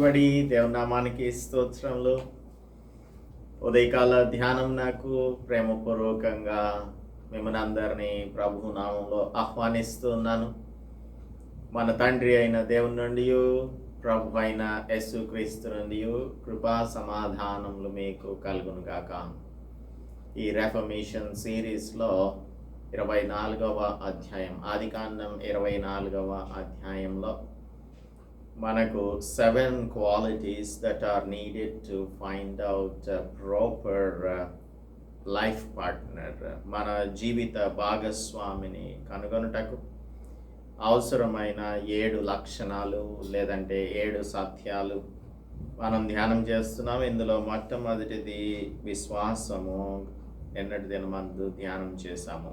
Everybody దేవనామానికి స్తోత్రములు ఉదయకాల ధ్యానం నాకు ప్రేమపూర్వకంగా మిమ్మల్ని అందరినీ ప్రభు నామంలో ఆహ్వానిస్తున్నాను మన తండ్రి అయిన దేవుని నుండి ప్రభు అయిన యేసు క్రీస్తు నుండి కృపా సమాధానములు మీకు కలుగును గాక. ఈ రెఫర్మేషన్ సిరీస్లో ఇరవై నాలుగవ అధ్యాయం ఆదికాండం ఇరవై నాలుగవ అధ్యాయంలో మనకు seven qualities that are needed to find out proper life partner మన జీవిత భాగస్వామిని కనుగొనుటకు అవసరమైన ఏడు లక్షణాలు లేదంటే ఏడు సత్యాలు మనం ధ్యానం చేస్తున్నాం. ఇందులో మొట్టమొదటిది విశ్వాసము ఎన్నటి దినమందు ధ్యానం చేశాము.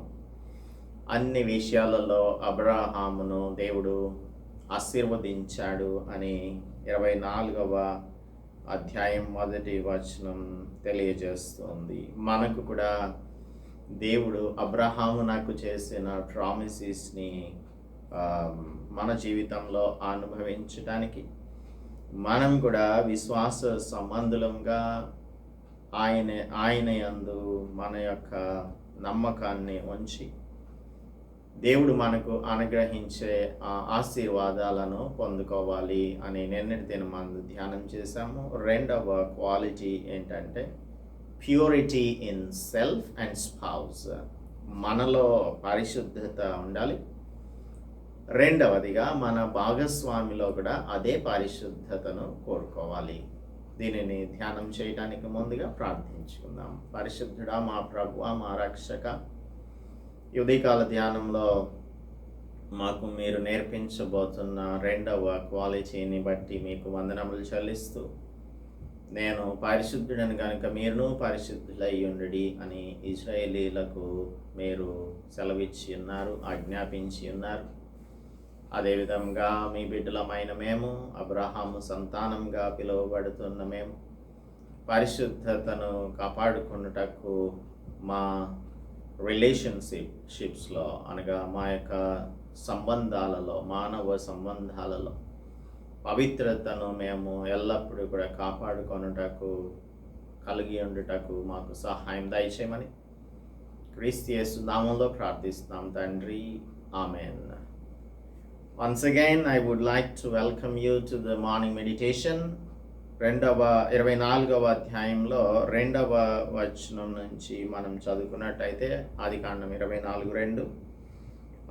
అన్ని విషయాలలో అబ్రహామును దేవుడు ఆశీర్వదించాడు అని ఇరవై నాలుగవ అధ్యాయం మొదటి వచనం తెలియజేస్తుంది. మనకు కూడా దేవుడు అబ్రహాము నాకు చేసిన ప్రామిసెస్ని మన జీవితంలో అనుభవించడానికి మనం కూడా విశ్వాస సంబంధులంగా ఆయన ఆయన యందు మన యొక్క నమ్మకాన్ని ఉంచి దేవుడు మనకు అనుగ్రహించే ఆ ఆశీర్వాదాలను పొందుకోవాలి అని నిన్నటి దిన మనం ధ్యానం చేశాము. రెండవ క్వాలిటీ ఏంటంటే purity in self and spouse. మనలో పరిశుద్ధత ఉండాలి. రెండవదిగా మన భాగస్వామిలో కూడా అదే పరిశుద్ధతను కోరుకోవాలి. దీనిని ధ్యానం చేయడానికి ముందుగా ప్రార్థించుకుందాం. పరిశుద్ధుడా మా ప్రభు మా రక్షక ఉదయకాల ధ్యానంలో మాకు మీరు నేర్పించబోతున్న రెండవ క్వాలిటీని బట్టి మీకు వందనములు చెల్లిస్తూ నేను పరిశుద్ధుడని కనుక మీరును పరిశుద్ధులై ఉండడి అని ఇజ్రాయేలీలకు మీరు సెలవిచ్చి ఉన్నారు ఆజ్ఞాపించి ఉన్నారు. అదేవిధంగా మీ బిడ్డలమైన మేము అబ్రహాము సంతానంగా పిలువబడుతున్న మేము పరిశుద్ధతను కాపాడుకున్నటకు మా రిలేషన్షిప్ షిప్స్లో అనగా మా యొక్క సంబంధాలలో మానవ సంబంధాలలో పవిత్రతను మేము ఎల్లప్పుడూ కూడా కాపాడుకొనుటకు కలిగి ఉండుటకు మాకు సహాయం దయచేయమని క్రీస్తు నామంలో ప్రార్థిస్తున్నాం తండ్రి amen Once again, I would like to welcome you to the morning meditation. రెండవ ఇరవై నాలుగవ అధ్యాయంలో రెండవ వచనం నుంచి మనం చదువుకున్నట్టయితే ఆది కాండం ఇరవై నాలుగు రెండు.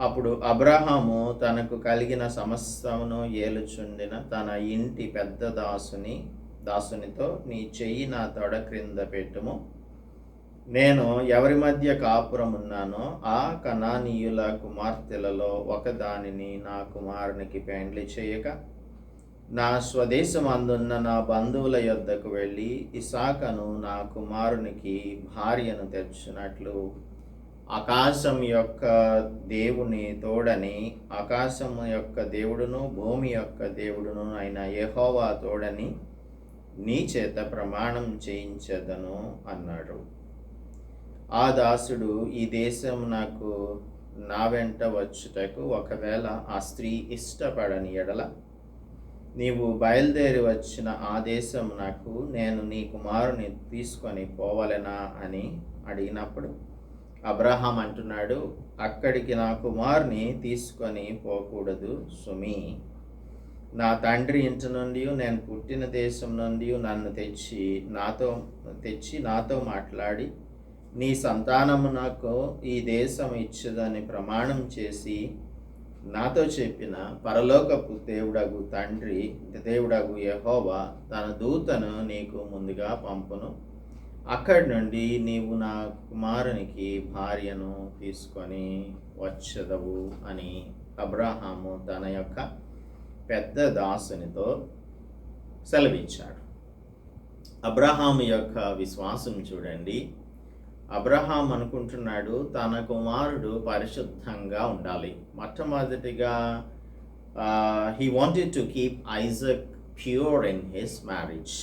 అప్పుడు అబ్రహాము తనకు కలిగిన సమస్తమును ఏలుచుండిన తన ఇంటి పెద్ద దాసుని దాసునితో నీ చెయ్యి నా తొడ క్రింద పెట్టుము. నేను ఎవరి మధ్య కాపురం ఉన్నానో ఆ కనానీయుల కుమార్తెలలో ఒకదానిని నా కుమారునికి పెండ్లి చేయక. నా స్వదేశం అందున్న నా బంధువుల యొద్దకు వెళ్ళి ఇసాకను నా కుమారునికి భార్యను తెచ్చినట్లు ఆకాశం యొక్క దేవుని తోడని ఆకాశం యొక్క దేవుడును భూమి యొక్క దేవుడును అయిన యహోవా తోడని నీ చేత ప్రమాణం చేయించదను అన్నాడు. ఆ దాసుడు ఈ దేశం నాకు నా వెంట వచ్చుటకు ఒకవేళ ఆ స్త్రీ ఇష్టపడని ఎడల నీవు బయలుదేరి వచ్చిన ఆ దేశం నాకు నేను నీ కుమారుని తీసుకొని పోవలెనా అని అడిగినప్పుడు అబ్రహాం అంటున్నాడు అక్కడికి నా కుమారుని తీసుకొని పోకూడదు సుమి. నా తండ్రి ఇంటి నుండి నేను పుట్టిన దేశం నుండి నన్ను తెచ్చి నాతో తెచ్చి నాతో మాట్లాడి నీ సంతానము నాకు ఈ దేశం ఇచ్చదని ప్రమాణం చేసి నాతో చెప్పిన పరలోకపు దేవుడగు తండ్రి దేవుడగు యహోవా తన దూతను నీకు ముందుగా పంపును. అక్కడి నుండి నీవు నా కుమారునికి భార్యను తీసుకొని వచ్చదవు అని అబ్రహాము తన యొక్క పెద్ద దాసునితో సెలవిచ్చాడు. అబ్రహాము యొక్క విశ్వాసం చూడండి. అబ్రహాం అనుకుంటున్నాడు తన కుమారుడు పరిశుద్ధంగా ఉండాలి. మొట్టమొదటిగా he wanted to keep Isaac pure in his marriage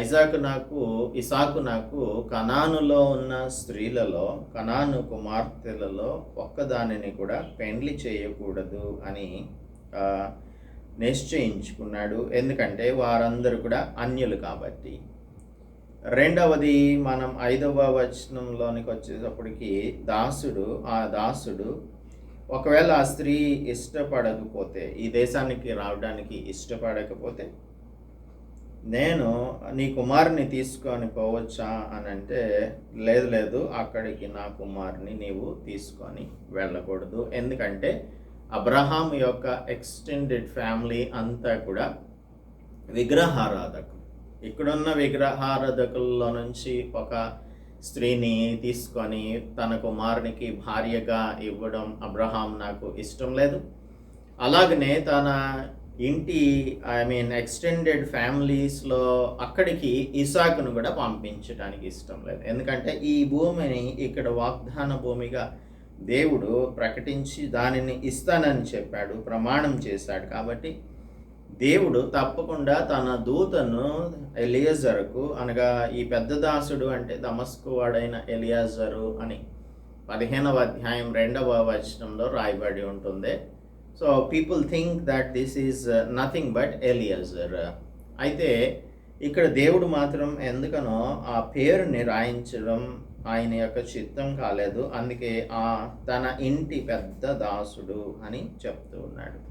Isaac నాకు ఇసాకు నాకు కనానులో ఉన్న స్త్రీలలో కనాను కుమార్తెలలో ఒక్కదానిని కూడా పెండ్లి చేయకూడదు అని నిశ్చయించుకున్నాడు. ఎందుకంటే వారందరూ కూడా అన్యులు కాబట్టి. రెండవది మనం ఐదవ వచనంలోనికి వచ్చేటప్పటికి దాసుడు ఆ దాసుడు ఒకవేళ ఆ స్త్రీ ఇష్టపడకపోతే ఈ దేశానికి రావడానికి ఇష్టపడకపోతే నేను నీ కుమారుని తీసుకొని పోవచ్చా అని అంటే లేదు లేదు అక్కడికి నా కుమారుని నీవు తీసుకొని వెళ్ళకూడదు. ఎందుకంటే అబ్రహాం యొక్క ఎక్స్టెండెడ్ ఫ్యామిలీ అంతా కూడా విగ్రహారాధకులు. ఇక్కడున్న విగ్రహారధకుల్లో నుంచి ఒక స్త్రీని తీసుకొని తన కుమారునికి భార్యగా ఇవ్వడం అబ్రహాం నాకు ఇష్టం లేదు. అలాగనే తన ఇంటి ఐ మీన్ ఎక్స్టెండెడ్ ఫ్యామిలీస్లో అక్కడికి ఇసాకును కూడా పంపించడానికి ఇష్టం లేదు. ఎందుకంటే ఈ భూమిని ఇక్కడ వాగ్దాన భూమిగా దేవుడు ప్రకటించి దానిని ఇస్తానని చెప్పాడు ప్రమాణం చేశాడు కాబట్టి దేవుడు తప్పకుండా తన దూతను ఎలియజరుకు అనగా ఈ పెద్ద దాసుడు అంటే దమస్కు వాడైన ఎలియాజరు అని పదిహేనవ అధ్యాయం రెండవ వచనంలో రాయబడి ఉంటుంది. So people think that this is nothing but Eliezer అయితే ఇక్కడ దేవుడు మాత్రం ఎందుకనో ఆ పేరుని రాయించడం ఆయన యొక్క చిత్తం కాలేదు. అందుకే ఆ తన ఇంటి పెద్ద దాసుడు అని చెప్తూ ఉన్నాడు.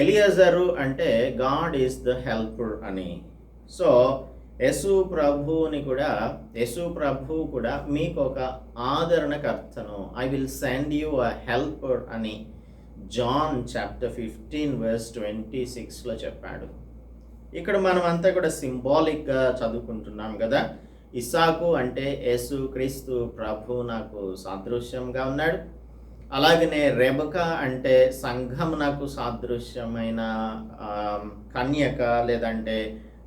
ఎలియజరు అంటే గాడ్ ఈస్ ద హెల్పర్ అని. సో యశు ప్రభువుని కూడా యశు ప్రభు కూడా మీకు ఒక ఆదరణకర్తను I will send you a helper అని John chapter fifteen verse twenty సిక్స్లో చెప్పాడు. ఇక్కడ మనం అంతా కూడా సింబాలిక్గా చదువుకుంటున్నాం కదా. ఇసాకు అంటే యేసు క్రీస్తు ప్రభు నాకు సాదృశ్యంగా ఉన్నాడు. అలాగనే రెబక అంటే సంఘం నాకు సాదృశ్యమైన కన్యక లేదంటే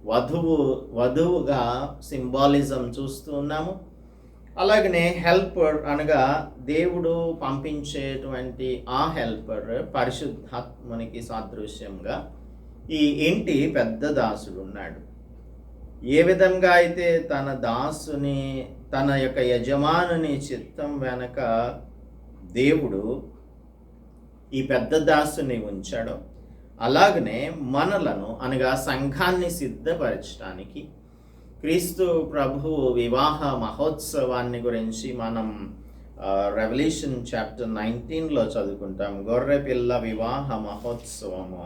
వధువు వధువుగా సింబాలిజం చూస్తూ ఉన్నాము. అలాగనే హెల్పర్ అనగా దేవుడు పంపించేటువంటి ఆ హెల్పర్ పరిశుద్ధాత్మనికి సాదృశ్యంగా ఈ ఇంటి పెద్ద దాసుడు ఉన్నాడు. ఏ విధంగా అయితే తన దాసుని తన యొక్క యజమానుని చిత్తం వెనక దేవుడు ఈ పెద్ద దాసుని ఉంచాడో అలాగనే మనలను అనగా సంఘాన్ని సిద్ధపరచడానికి క్రీస్తు ప్రభు వివాహ మహోత్సవాన్ని గురించి మనం రెవల్యూషన్ చాప్టర్ నైన్టీన్లో చదువుకుంటాం. గొర్రెపిల్ల వివాహ మహోత్సవము.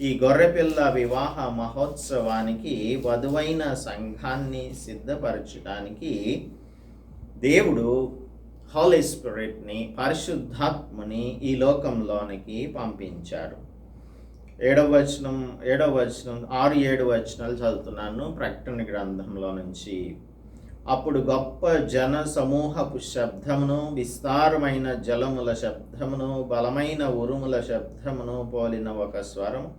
ఈ గొర్రెపిల్ల వివాహ మహోత్సవానికి వధువైన సంఘాన్ని సిద్ధపరచడానికి దేవుడు హాలీ స్పిరిట్ని పరిశుద్ధాత్మని ఈ లోకంలోనికి పంపించారు ఏడవ వచనం ఏడవ వచనం ఆరు ఏడు వచనాలు చదువుతున్నాను ప్రకటన గ్రంథంలో నుంచి. అప్పుడు గొప్ప జన సమూహపు శబ్దమును విస్తారమైన జలముల శబ్దమును బలమైన ఉరుముల శబ్దమును పోలిన ఒక స్వరం.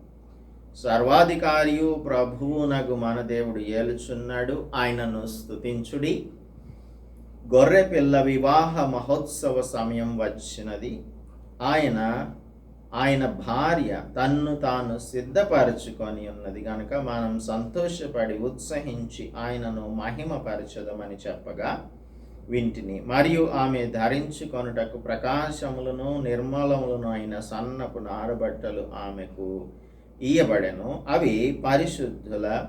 సర్వాధికారియు ప్రభువునగు మన దేవుడు ఏలుచున్నాడు ఆయనను స్తుతించుడి. గొర్రె పిల్ల వివాహ మహోత్సవ సమయం వచ్చినది. ఆయన ఆయన భార్య తన్ను తాను సిద్ధపరచుకొని ఉన్నది. కనుక మనం సంతోషపడి ఉత్సహించి ఆయనను మహిమపరచదమని చెప్పగా వింటిని. మరియు ఆమె ధరించుకొనుటకు ప్రకాశములను నిర్మలములను అయిన సన్నపు నారబట్టలు ఆమెకు ఇయ్యబడెను. అవి పరిశుద్ధుల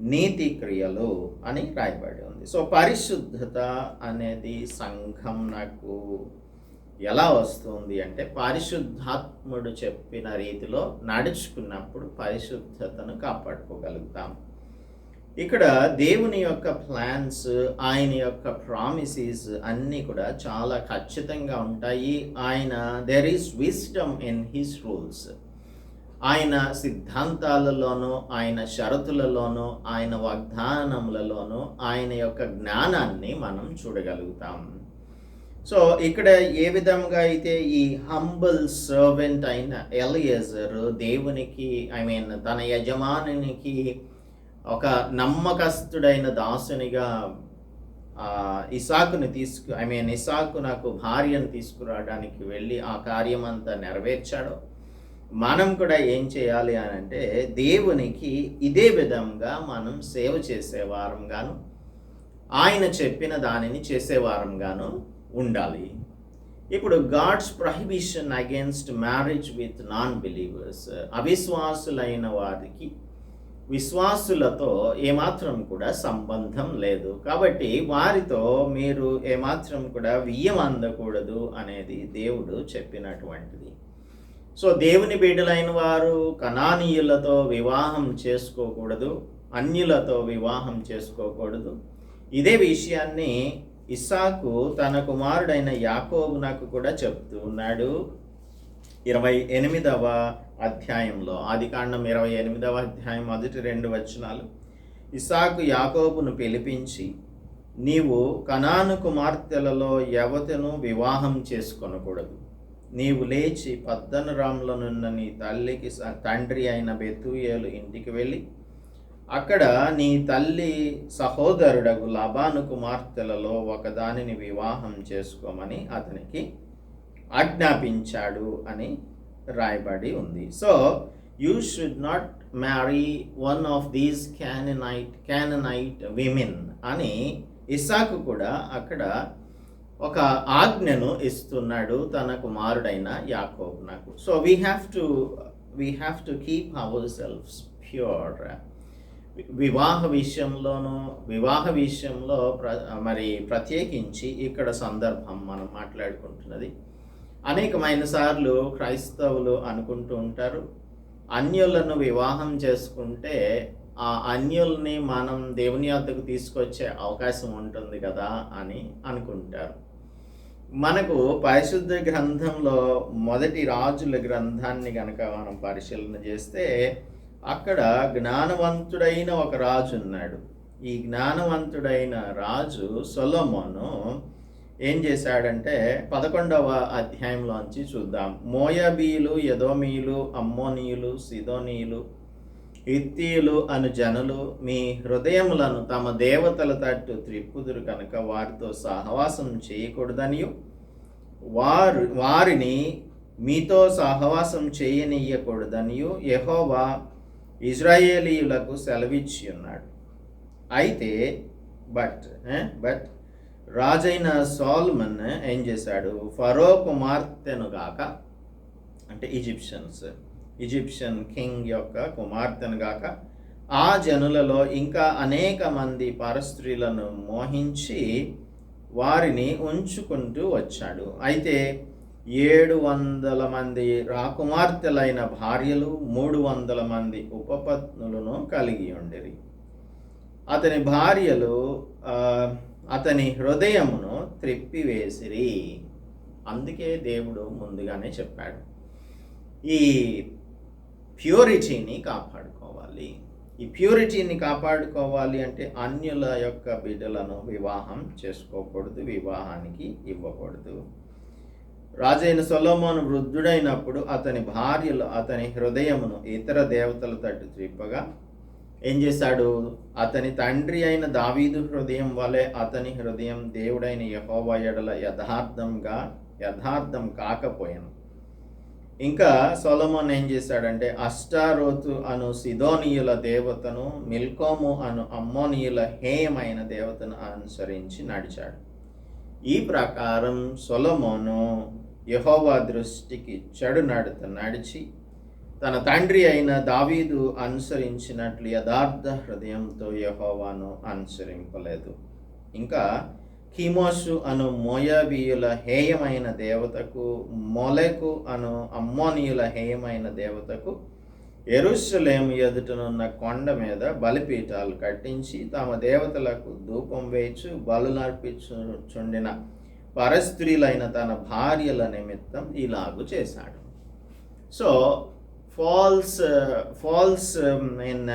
నీతి క్రియలు అని రాయబడి ఉంది. సో పరిశుద్ధత అనేది సంఘం నాకు ఎలా వస్తుంది అంటే పరిశుద్ధాత్ముడు చెప్పిన రీతిలో నడుచుకున్నప్పుడు పరిశుద్ధతను కాపాడుకోగలుగుతాం. ఇక్కడ దేవుని యొక్క ప్లాన్స్ ఆయన యొక్క ప్రామిసెస్ అన్నీ కూడా చాలా ఖచ్చితంగా ఉంటాయి. ఆయన there is wisdom in his rules ఆయన సిద్ధాంతాలలోనూ ఆయన షరతులలోనూ ఆయన వాగ్దానములలోనూ ఆయన యొక్క జ్ఞానాన్ని మనం చూడగలుగుతాం. సో ఇక్కడ ఏ విధంగా అయితే ఈ హంబుల్ సర్వెంట్ అయిన ఎలియజర్ దేవునికి ఐ మీన్ తన యజమానునికి ఒక నమ్మకస్తుడైన దాసునిగా ఇసాకుని తీసుకు ఐ మీన్ ఇసాకు నాకు భార్యను తీసుకురావడానికి వెళ్ళి ఆ కార్యం అంతా నెరవేర్చాడో మనం కూడా ఏం చేయాలి అని అంటే దేవునికి ఇదే విధంగా మనం సేవ చేసేవారంగాను ఆయన చెప్పిన దానిని చేసేవారంగాను ఉండాలి. ఇప్పుడు God's prohibition against marriage with non believers అవిశ్వాసులైన వారికి విశ్వాసులతో ఏమాత్రం కూడా సంబంధం లేదు. కాబట్టి వారితో మీరు ఏమాత్రం కూడా వియ్యం అందకూడదు అనేది దేవుడు చెప్పినటువంటిది. సో దేవుని బిడ్డలైన వారు కణానీయులతో వివాహం చేసుకోకూడదు అన్యులతో వివాహం చేసుకోకూడదు. ఇదే విషయాన్ని ఇస్సాకు తన కుమారుడైన యాకోబునకు కూడా చెప్తూ ఉన్నాడు. ఇరవై ఎనిమిదవ అధ్యాయంలో ఆదికాండం ఇరవై ఎనిమిదవ అధ్యాయం మొదటి రెండు వచనాలు. ఇసాకు యాకోబును పిలిపించి నీవు కనాను కుమార్తెలలో యవతను వివాహం చేసుకొనకూడదు. నీవు లేచి పద్దనరాములనున్న నీ తల్లికి తండ్రి అయిన బెతూయేలు ఇంటికి వెళ్ళి అక్కడ నీ తల్లి సహోదరుడగు లబాను కుమార్తెలలో ఒకదానిని వివాహం చేసుకోమని అతనికి ఆజ్ఞాపించాడు అని రాయబడి ఉంది. So you should not marry one of these Canaanite Canaanite women అని ఇసాకు కూడా అక్కడ ఒక ఆజ్ఞను ఇస్తున్నాడు తన కుమారుడైన యాకోబునకు so we have to we have to keep our selfs pure వివాహ విషయంలోనూ వివాహ విషయంలో ప్ర మరి ప్రత్యేకించి ఇక్కడ సందర్భం మనం మాట్లాడుకుంటున్నది. అనేకమైన సార్లు క్రైస్తవులు అనుకుంటూ ఉంటారు అన్యులను వివాహం చేసుకుంటే ఆ అన్యుల్ని మనం దేవుని వద్దకు తీసుకొచ్చే అవకాశం ఉంటుంది కదా అని అనుకుంటారు. మనకు పరిశుద్ధ గ్రంథంలో మొదటి రాజుల గ్రంథాన్ని కనుక మనం పరిశీలన చేస్తే అక్కడ జ్ఞానవంతుడైన ఒక రాజు ఉన్నాడు. ఈ జ్ఞానవంతుడైన రాజు సొలోమోను ఏం చేశాడంటే పదకొండవ అధ్యాయంలోంచి చూద్దాం. మోయబీలు యదోమీలు అమ్మోనీయులు సిదోనీయులు హిత్తీయులు అను జనులు మీ హృదయములను తమ దేవతల తట్టు త్రిప్పుదురు కనుక వారితో సహవాసం చేయకూడదనియు? వారు వారిని మీతో సహవాసం చేయనీయకూడదనియు? యహోవా ఇజ్రాయేలీయులకు సెలవిచ్చి ఉన్నాడు అయితే బట్ బట్ రాజైన సాల్మన్ ఏం చేశాడు? ఫరో కుమార్తెను గాక అంటే ఈజిప్షియన్స్ ఈజిప్షియన్ కింగ్ యొక్క కుమార్తెను గాక ఆ జనులలో ఇంకా అనేక మంది పరస్త్రీలను మోహించి వారిని ఉంచుకుంటూ వచ్చాడు. అయితే ఏడు వందల మంది రాకుమార్తెలైన భార్యలు మూడు వందల మంది ఉపపత్నులను కలిగి ఉండిరి. అతని భార్యలు అతని హృదయమును త్రిప్పివేసిరి. అందుకే దేవుడు ముందుగానే చెప్పాడు. ఈ ప్యూరిటీని కాపాడుకోవాలి. ఈ ప్యూరిటీని కాపాడుకోవాలి అంటే అన్యుల యొక్క బిడ్డలను వివాహం చేసుకోకూడదు వివాహానికి ఇవ్వకూడదు. రాజైన సొలోమోను వృద్ధుడైనప్పుడు అతని భార్యలు అతని హృదయమును ఇతర దేవతల తట్టు త్రిప్పగా ఏం చేశాడు? అతని తండ్రి అయిన దావీదు హృదయం వలె అతని హృదయం దేవుడైన యహోవా ఎడల యథార్థంగా యథార్థం కాకపోయాను. ఇంకా సొలమోన్ ఏం చేశాడంటే అష్టారోతు అను సిదోనియుల దేవతను మిల్కోము అను అమ్మోనియుల హేయమైన దేవతను అనుసరించి నడిచాడు. ఈ ప్రకారం సొలమోను యహోవా దృష్టికి చెడు నడత నడిచి తన తండ్రి అయిన దావీదు అనుసరించినట్లు యథార్థ హృదయంతో యహోవాను అనుసరింపలేదు. ఇంకా కీమోషు అను మోయాబీయుల హేయమైన దేవతకు మొలెకు అను అమ్మోనియుల హేయమైన దేవతకు ఎరుషలేము ఎదుటనున్న కొండ మీద బలిపీఠాలు కట్టించి తమ దేవతలకు ధూపం వేయచ్చు బలులర్పించుచుండిన పరస్త్రీలైన తన భార్యల నిమిత్తం ఇలాగు చేశాడు. సో ఫాల్స్ ఫాల్స్ ఇన్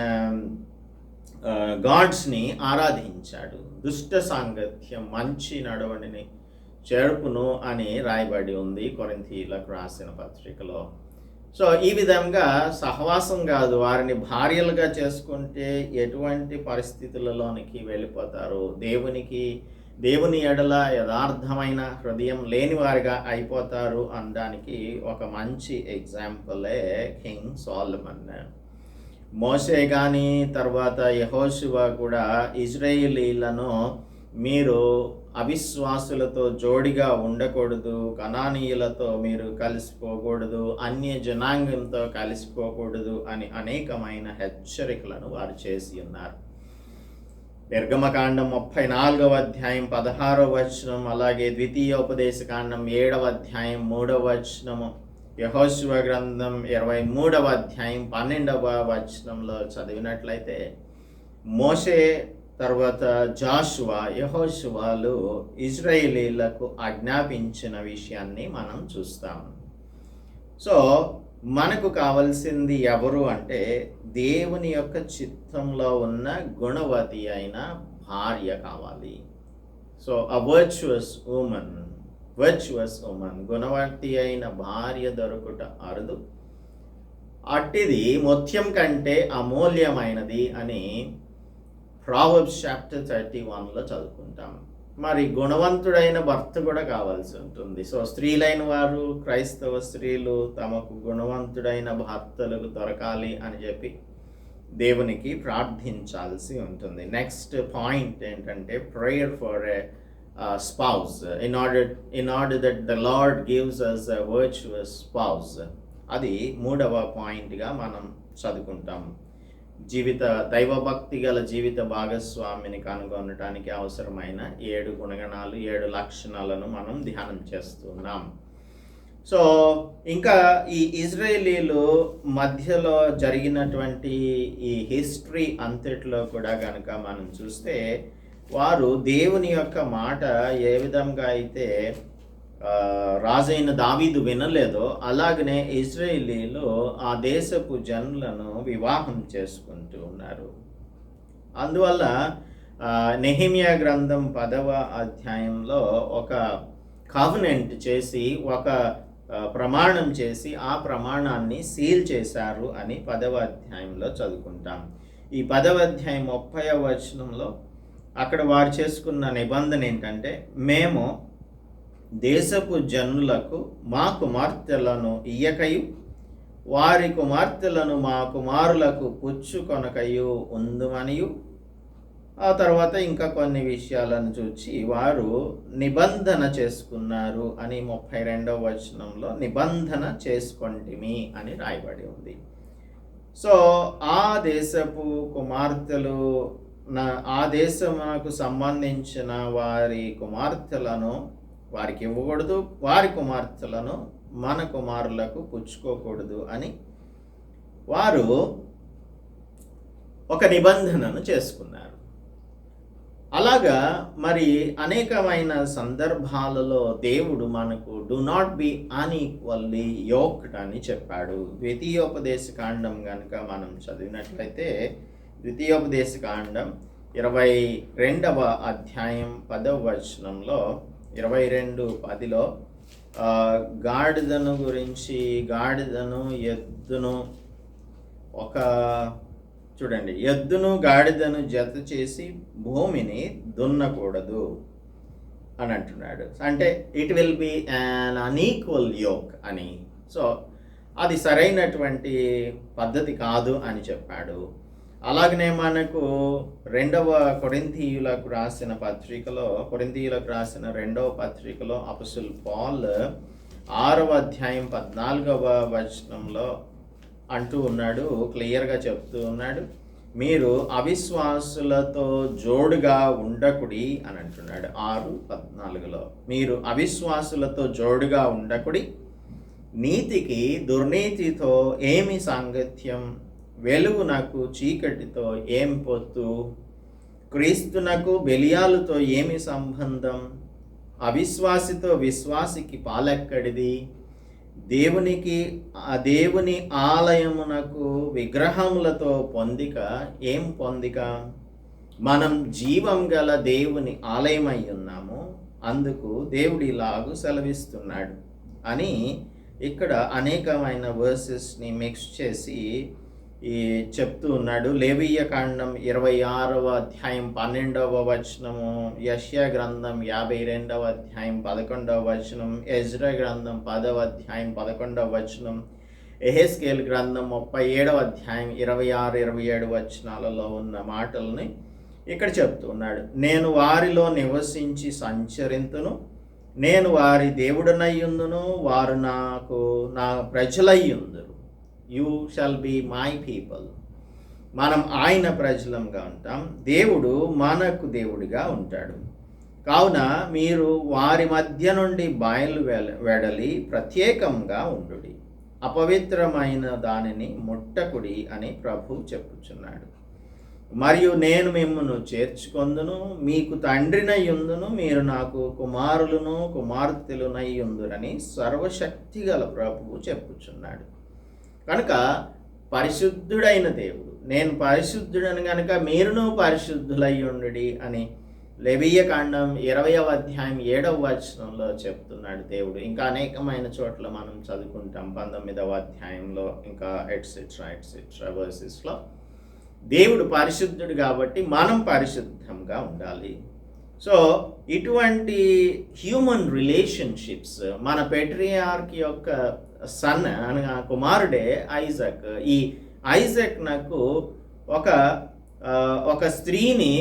గాడ్స్ని ఆరాధించాడు. దుష్ట సాంగత్యం మంచి నడవడిని చేరుకును అని రాయబడి ఉంది కొరింథీలకు రాసిన పత్రికలో. సో ఈ విధంగా సహవాసం కాదు వారిని భార్యలుగా చేసుకుంటే ఎటువంటి పరిస్థితులలోనికి వెళ్ళిపోతారు? దేవునికి దేవుని ఎడల యథార్థమైన హృదయం లేని వారిగా అయిపోతారు అనడానికి ఒక మంచి ఎగ్జాంపులే కింగ్ సాల్మన్. మోసే కానీ తర్వాత యహోశివ కూడా ఇజ్రాయిలీలను మీరు అవిశ్వాసులతో జోడిగా ఉండకూడదు కణానీయులతో మీరు కలిసిపోకూడదు అన్య జనాంగంతో కలిసిపోకూడదు అని అనేకమైన హెచ్చరికలను వారు చేసి ఉన్నారు. నిర్గమకాండం ముప్పై నాలుగవ అధ్యాయం పదహారవ వచనం అలాగే ద్వితీయోపదేశకాండం ఏడవ అధ్యాయం మూడవ వచనము. యహోశివ గ్రంథం ఇరవై మూడవ అధ్యాయం పన్నెండవ వచనంలో చదివినట్లయితే మోషే తర్వాత జాషువా యహోశివాలు ఇజ్రాయేలీలకు ఆజ్ఞాపించిన విషయాన్ని మనం చూస్తాం. సో మనకు కావలసింది ఎవరు అంటే దేవుని యొక్క చిత్తంలో ఉన్న గుణవతి అయిన భార్య కావాలి. So a virtuous virtuous woman గుణవర్తి అయిన భార్య దొరుకుట అరుదు. అట్టిది ముత్యం కంటే అమూల్యమైనది అని ప్రావబ్స్ చాప్టర్ థర్టీ వన్లో చదువుకుంటాం. మరి గుణవంతుడైన భర్త కూడా కావాల్సి ఉంటుంది. సో స్త్రీలైన వారు క్రైస్తవ స్త్రీలు తమకు గుణవంతుడైన భర్తలకు దొరకాలి అని చెప్పి దేవునికి ప్రార్థించాల్సి ఉంటుంది. నెక్స్ట్ పాయింట్ ఏంటంటే prayer for uh, spouse in order in order that the Lord gives us a virtuous spouse అది మూడవ పాయింట్గా మనం చదువుకుంటాం. జీవిత దైవభక్తి గల జీవిత భాగస్వామిని కనుగొనటానికి అవసరమైన ఏడు గుణగణాలు ఏడు లక్షణాలను మనం ధ్యానం చేస్తున్నాం. సో ఇంకా ఈ ఇజ్రాయేలీలు మధ్యలో జరిగినటువంటి ఈ హిస్టరీ అంతట్లో కూడా కనుక మనం చూస్తే వారు దేవుని యొక్క మాట ఏ విధంగా అయితే రాజైన దావీదు వినలేదో అలాగనే ఇజ్రాయేలీలు ఆ దేశపు జనులను వివాహం చేసుకుంటూ ఉన్నారు. అందువల్ల నెహిమియా గ్రంథం పదవ అధ్యాయంలో ఒక కావనెంట్ చేసి ఒక ప్రమాణం చేసి ఆ ప్రమాణాన్ని సీల్ చేశారు అని పదవ అధ్యాయంలో చదువుకుంటాం. ఈ పదవ అధ్యాయం ముప్పై వచనంలో అక్కడ వారు చేసుకున్న నిబంధన ఏంటంటే మేము దేశపు జనులకు మా కుమార్తెలను ఇయ్యకయు వారి కుమార్తెలను మా కుమారులకు పుచ్చుకొనకయు ఉందుమనియు. ఆ తర్వాత ఇంకా కొన్ని విషయాలను చూచి వారు నిబంధన చేసుకున్నారు అని ముప్పై రెండవ వచనంలో నిబంధన చేసుకొంటిమి అని రాయబడి ఉంది. సో ఆ దేశపు కుమార్తెలు నా ఆ దేశమునకు సంబంధించిన వారి కుమార్తెలను వారికి ఇవ్వకూడదు వారి కుమార్తెలను మన కుమారులకు పుచ్చుకోకూడదు అని వారు ఒక నిబంధనను చేసుకున్నారు. అలాగా మరి అనేకమైన సందర్భాలలో దేవుడు మనకు do not be unequally yoked అని చెప్పాడు. ద్వితీయోపదేశ కాండం కనుక మనం చదివినట్లయితే ద్వితీయోపదేశ కాండం ఇరవై రెండవ అధ్యాయం పదవ వచనంలో ఇరవై రెండు పదిలో గాడిదను గురించి గాడిదను ఎద్దును ఒక చూడండి ఎద్దును గాడిదను జత చేసి భూమిని దున్నకూడదు అని అంటున్నాడు. అంటే it will be un unequal yoke అని. సో అది సరైనటువంటి పద్ధతి కాదు అని చెప్పాడు. అలాగనే మనకు రెండవ కొరింతీయులకు రాసిన పత్రికలో కొరింతీయులకు రాసిన రెండవ పత్రికలో అపసుల్ పాల్ ఆరవ అధ్యాయం పద్నాలుగవ వచనంలో అంటూ ఉన్నాడు క్లియర్గా చెప్తూ ఉన్నాడు. మీరు అవిశ్వాసులతో జోడుగా ఉండకుడి అని అంటున్నాడు ఆరు పద్నాలుగులో. మీరు అవిశ్వాసులతో జోడుగా ఉండకుడి నీతికి దుర్నీతితో ఏమి సాంగత్యం? వెలుగునకు చీకటితో ఏం పొత్తు? క్రీస్తునకు బెలియాలతో ఏమి సంబంధం? అవిశ్వాసితో విశ్వాసికి పాలెక్కడిది? దేవునికి ఆ దేవుని ఆలయమునకు విగ్రహములతో పొందిక ఏం పొందిక? మనం జీవం గల దేవుని ఆలయమై ఉన్నాము అందుకు దేవుడి లాగు సెలవిస్తున్నాడు అని ఇక్కడ అనేకమైన వర్సెస్ని మిక్స్ చేసి ఈ చెప్తూ ఉన్నాడు. లేవీయ కాండం ఇరవై ఆరవ అధ్యాయం పన్నెండవ వచనము యష్యా గ్రంథం యాభై రెండవ అధ్యాయం పదకొండవ వచనం ఎజ్ర గ్రంథం పదవ అధ్యాయం పదకొండవ వచనం ఎహెస్కేల్ గ్రంథం ముప్పై ఏడవ అధ్యాయం ఇరవై ఆరు ఇరవై ఏడు వచనాలలో ఉన్న మాటల్ని ఇక్కడ చెప్తున్నాడు నేను వారిలో నివసించి సంచరింతును. నేను వారి దేవుడనయ్యుందును వారు నాకు నా ప్రజలయ్యుందును you shall be my people మనం ఆయన ప్రజలంగా ఉంటాం. దేవుడు మనకు దేవుడిగా ఉంటాడు. కావున మీరు వారి మధ్య నుండి బయలు వెడలి ప్రత్యేకంగా ఉండు అపవిత్రమైన దానిని ముట్టకుడి అని ప్రభు చెప్పుచున్నాడు. మరియు నేను మిమ్మను చేర్చుకొందును మీకు తండ్రినయ్యుందును మీరు నాకు కుమారులను కుమార్తెలునయ్యుందురని సర్వశక్తిగల ప్రభువు చెప్పుచున్నాడు. కనుక పరిశుద్ధుడైన దేవుడు నేను పరిశుద్ధుడని కనుక మీరును పరిశుద్ధులయ్యుండు అని లెబియ కాండం ఇరవయవ అధ్యాయం ఏడవ వచనంలో చెప్తున్నాడు దేవుడు. ఇంకా అనేకమైన చోట్ల మనం చదువుకుంటాం పంతొమ్మిదవ అధ్యాయంలో ఇంకా ఎట్సెట్రా ఎట్సెట్రా వర్సెస్లో దేవుడు పరిశుద్ధుడు కాబట్టి మనం పరిశుద్ధంగా ఉండాలి. సో ఇటువంటి హ్యూమన్ రిలేషన్షిప్స్ మన పెట్రియార్క్ యొక్క సన్ అనగా కుమారుడే ఐజక్. ఈ ఐజక్ నాకు ఒక ఒక స్త్రీని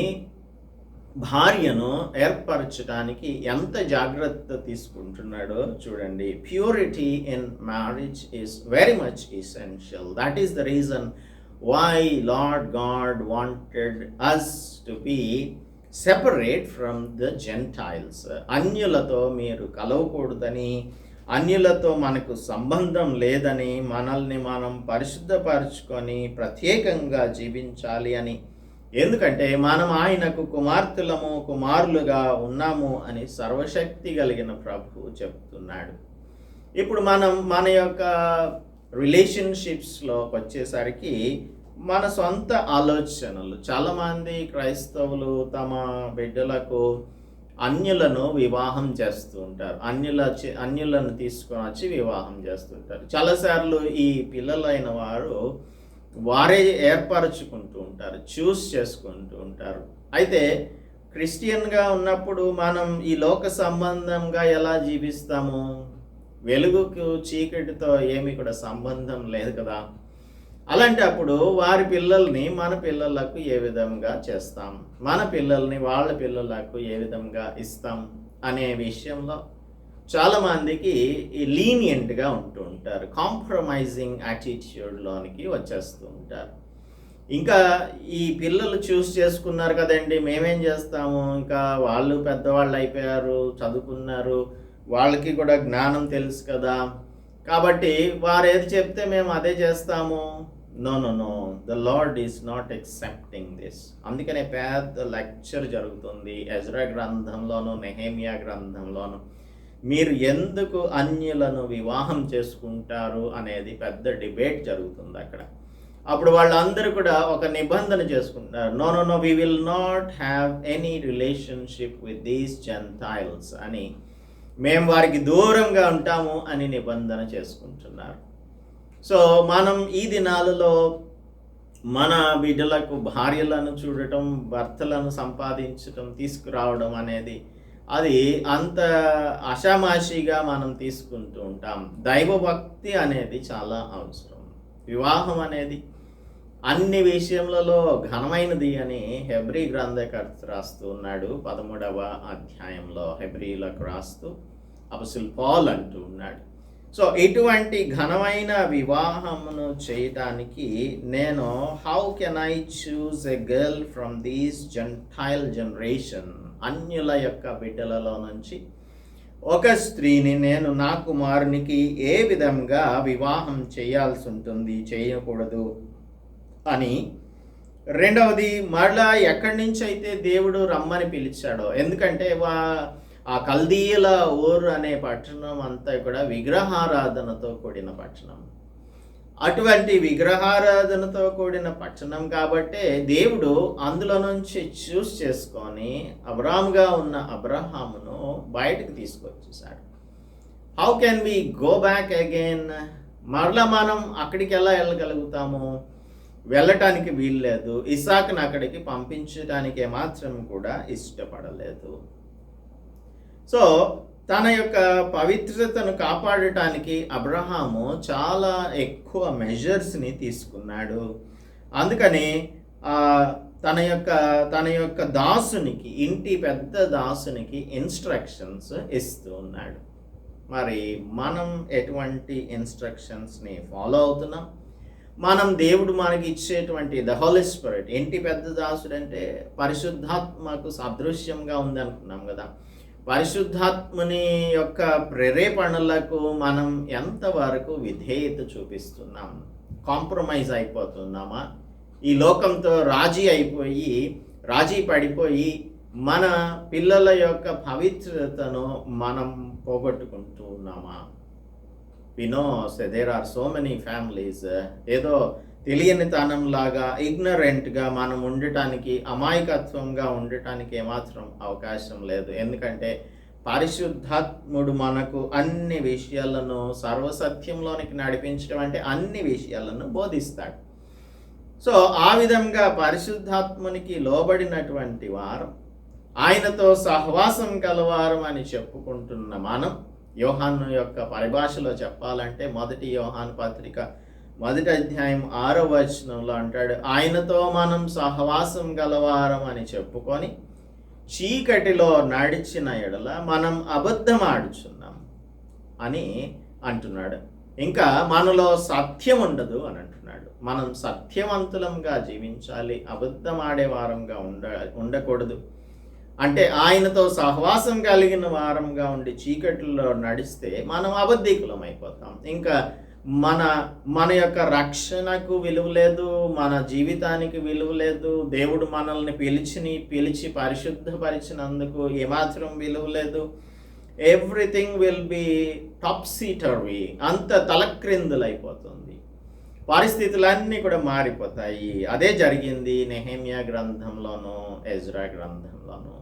భార్యను ఏర్పరచడానికి ఎంత జాగ్రత్త తీసుకుంటున్నాడో చూడండి. Purity in marriage is very much essential that is the reason why Lord God wanted us to be separate from the Gentiles అన్యులతో మీరు కలవకూడదని అన్యులతో మనకు సంబంధం లేదని మనల్ని మనం పరిశుద్ధపరచుకొని ప్రత్యేకంగా జీవించాలి అని. ఎందుకంటే మనం ఆయనకు కుమార్తెలము కుమారులుగా ఉన్నాము అని సర్వశక్తి కలిగిన ప్రభు చెప్తున్నాడు. ఇప్పుడు మనం మన యొక్క రిలేషన్షిప్స్లోకి వచ్చేసరికి మన సొంత ఆలోచనలు. చాలామంది క్రైస్తవులు తమ బిడ్డలకు అన్యులను వివాహం చేస్తూ ఉంటారు. అన్యుల అన్యులను తీసుకొని వచ్చి వివాహం చేస్తుంటారు చాలాసార్లు ఈ పిల్లలైన వారు వారే ఏర్పరచుకుంటూ ఉంటారు చూస్ చేసుకుంటూ ఉంటారు. అయితే క్రిస్టియన్గా ఉన్నప్పుడు మనం ఈ లోక సంబంధంగా ఎలా జీవిస్తాము? వెలుగుకు చీకటితో ఏమి కూడా సంబంధం లేదు కదా? అలాంటప్పుడు వారి పిల్లల్ని మన పిల్లలకు ఏ విధంగా చేస్తాం? మన పిల్లల్ని వాళ్ళ పిల్లలకు ఏ విధంగా ఇస్తాం? అనే విషయంలో చాలామందికి లీనియంట్గా ఉంటూ ఉంటారు. కాంప్రమైజింగ్ యాటిట్యూడ్లోనికి వచ్చేస్తూ ఉంటారు. ఇంకా ఈ పిల్లలు చూస్ చేసుకున్నారు కదండి మేమేం చేస్తాము? ఇంకా వాళ్ళు పెద్దవాళ్ళు అయిపోయారు చదువుకున్నారు వాళ్ళకి కూడా జ్ఞానం తెలుసు కదా. కాబట్టి వారు ఏది చెప్తే మేము అదే చేస్తాము. No no no the Lord is not accepting this అందుకనే పెద్ద లెక్చర్ జరుగుతుంది. ఎజ్రా గ్రంథంలోను నెహేమియా గ్రంథంలోను. మీరు ఎందుకు అన్యులను వివాహం చేసుకుంటారు అనేది పెద్ద డిబేట్ జరుగుతుంది అక్కడ. అప్పుడు వాళ్ళందరూ కూడా ఒక నిబంధన చేసుకుంటారు no no no we will not have any relationship with these Gentiles అని. మేము వారికి దూరంగా ఉంటాము అని నిబంధన చేసుకుంటున్నారు. సో మనం ఈ దినాలలో మన బిడ్డలకు భార్యలను చూడటం భర్తలను సంపాదించటం తీసుకురావడం అనేది అది అంత అషామాషిగా మనం తీసుకుంటూ ఉంటాం. దైవభక్తి అనేది చాలా అవసరం. వివాహం అనేది అన్ని విషయములలో ఘనమైనది అని హెబ్రి గ్రంథకర్త రాస్తూ ఉన్నాడు. పదమూడవ అధ్యాయంలో హెబ్రిలకు రాస్తూ అపసుల్ పాల్ అంటూ ఉన్నాడు. సో ఇటువంటి ఘనమైన వివాహమును చేయటానికి నేను how can I choose a girl from these Gentile generation అన్యుల యొక్క బిడ్డలలో నుంచి ఒక స్త్రీని నేను నా కుమారునికి ఏ విధంగా వివాహం చేయాల్సి ఉంటుంది చేయకూడదు అని. రెండవది మరలా ఎక్కడి నుంచి అయితే దేవుడు రమ్మని పిలిచాడో ఎందుకంటే వా ఆ కల్దీయుల ఊరు అనే పట్టణం అంతా కూడా విగ్రహారాధనతో కూడిన పట్టణం. అటువంటి విగ్రహారాధనతో కూడిన పట్టణం కాబట్టే దేవుడు అందులో నుంచి చూస్ చేసుకొని అబ్రామ్గా ఉన్న అబ్రహామును బయటకు తీసుకొచ్చేసాడు. How can we go back again మరలా మనం అక్కడికి ఎలా వెళ్ళగలుగుతాము? వెళ్ళటానికి వీల్లేదు. ఇసాక్ని అక్కడికి పంపించడానికి మాత్రం కూడా ఇష్టపడలేదు. సో తన యొక్క పవిత్రతను కాపాడటానికి అబ్రహాము చాలా ఎక్కువ మెజర్స్ని తీసుకున్నాడు. అందుకని తన యొక్క తన యొక్క దాసునికి ఇంటి పెద్ద దాసునికి ఇన్స్ట్రక్షన్స్ ఇస్తూ ఉన్నాడు. మరి మనం ఎటువంటి ఇన్స్ట్రక్షన్స్ని ఫాలో అవుతున్నాం? మనం దేవుడు మనకి ఇచ్చేటువంటి ద హోలీ స్పిరిట్ ఇంటి పెద్ద దాసుడు అంటే పరిశుద్ధాత్మకు సదృశ్యంగా ఉంది అనుకున్నాం కదా. పరిశుద్ధాత్మని యొక్క ప్రేరేపణలకు మనం ఎంతవరకు విధేయత చూపిస్తున్నాం? కాంప్రమైజ్ అయిపోతున్నామా? ఈ లోకంతో రాజీ అయిపోయి రాజీ పడిపోయి మన పిల్లల యొక్క పవిత్రతను మనం పోగొట్టుకుంటూ ఉన్నామా వినో there are so many families ఏదో తెలియని తనంలాగా ఇగ్నరెంట్గా మనం ఉండటానికి అమాయకత్వంగా ఉండటానికి ఏమాత్రం అవకాశం లేదు. ఎందుకంటే పరిశుద్ధాత్ముడు మనకు అన్ని విషయాలను సర్వసత్యంలోనికి నడిపించడం అంటే అన్ని విషయాలను బోధిస్తాడు. సో ఆ విధంగా పరిశుద్ధాత్మునికి లోబడినటువంటి వారం ఆయనతో సహవాసం కలవారం అని చెప్పుకుంటున్న మనం యోహాను యొక్క పరిభాషలో చెప్పాలంటే మొదటి యోహాను పత్రిక మొదటి అధ్యాయం ఆరో వచనంలో అంటాడు ఆయనతో మనం సహవాసం గలవారం అని చెప్పుకొని చీకటిలో నడిచిన ఎడల మనం అబద్ధం ఆడుచున్నాం అని అంటున్నాడు. ఇంకా మనలో సత్యం ఉండదు అని అంటున్నాడు. మనం సత్యవంతులంగా జీవించాలి అబద్ధం ఆడే వారంగా ఉండ ఉండకూడదు. అంటే ఆయనతో సహవాసం కలిగిన వారంగా ఉండి చీకటిలో నడిస్తే మనం అబద్ధికులం అయిపోతాం. ఇంకా మన మన యొక్క రక్షణకు విలువ లేదు మన జీవితానికి విలువ లేదు దేవుడు మనల్ని పిలిచిని పిలిచి పరిశుద్ధపరిచినందుకు ఏమాత్రం విలువ లేదు. Everything will be topsy turvy అంత తలక్రిందులైపోతుంది. పరిస్థితులన్నీ కూడా మారిపోతాయి. అదే జరిగింది నెహేమియా గ్రంథంలోనూ ఎజ్రా గ్రంథంలోనూ.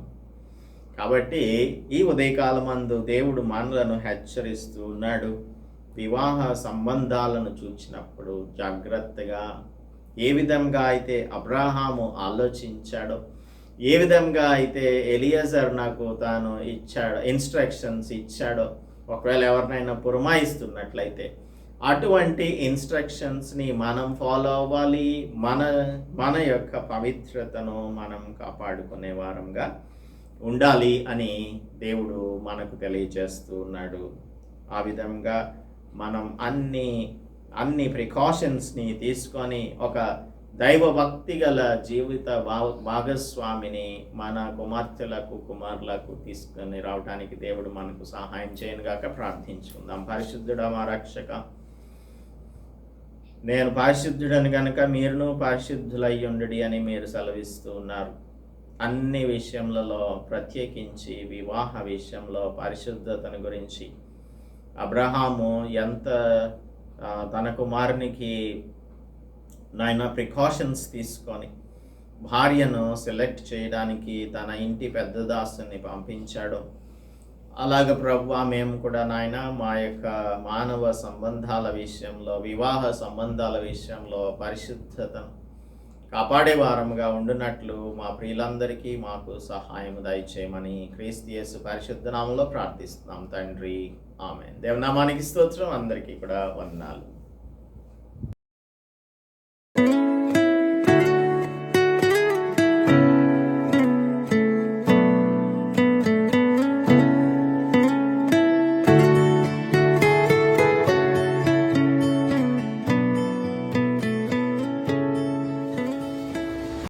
కాబట్టి ఈ ఉదయకాలమందు దేవుడు మనలను హెచ్చరిస్తూ ఉన్నాడు. వివాహ సంబంధాలను చూచినప్పుడు జాగ్రత్తగా ఏ విధంగా అయితే అబ్రాహాము ఆలోచించాడో ఏ విధంగా అయితే ఎలియజర్ నాకు తాను ఇచ్చాడో ఇన్స్ట్రక్షన్స్ ఇచ్చాడో ఒకవేళ ఎవరినైనా పురమాయిస్తున్నట్లయితే అటువంటి ఇన్స్ట్రక్షన్స్ని మనం ఫాలో అవ్వాలి. మన మన యొక్క పవిత్రతను మనం కాపాడుకునే వారంగా ఉండాలి అని దేవుడు మనకు తెలియజేస్తూ ఉన్నాడు. ఆ విధంగా మనం అన్ని అన్ని ప్రికాషన్స్ని తీసుకొని ఒక దైవభక్తి గల జీవిత భాగస్వామిని మన కుమార్తెలకు కుమారులకు తీసుకొని రావడానికి దేవుడు మనకు సహాయం చేయనుగాక ప్రార్థించుకుందాం. పరిశుద్ధుడా మా రక్షక నేను పరిశుద్ధుడని కనుక మీరును పరిశుద్ధులై ఉండడి అని మీరు సెలవిస్తూ ఉన్నారు. అన్ని విషయములలో ప్రత్యేకించి వివాహ విషయంలో పరిశుద్ధతను గురించి అబ్రహాము ఎంత తన కుమారునికి నాయన ప్రికాషన్స్ తీసుకొని భార్యను సెలెక్ట్ చేయడానికి తన ఇంటి పెద్ద దాసుని పంపించాడు. అలాగ ప్రభు మేము కూడా నాయన మా యొక్క మానవ సంబంధాల విషయంలో వివాహ సంబంధాల విషయంలో పరిశుద్ధతను కాపాడే వారముగా ఉండునట్లు మా ప్రియులందరికీ మాకు సహాయం దయచేయమని క్రీస్తు యేసు పరిశుద్ధనామంలో ప్రార్థిస్తున్నాం తండ్రి. ఆమె దేవనామానికి స్తోత్రం. అందరికీ కూడా వందనాలు.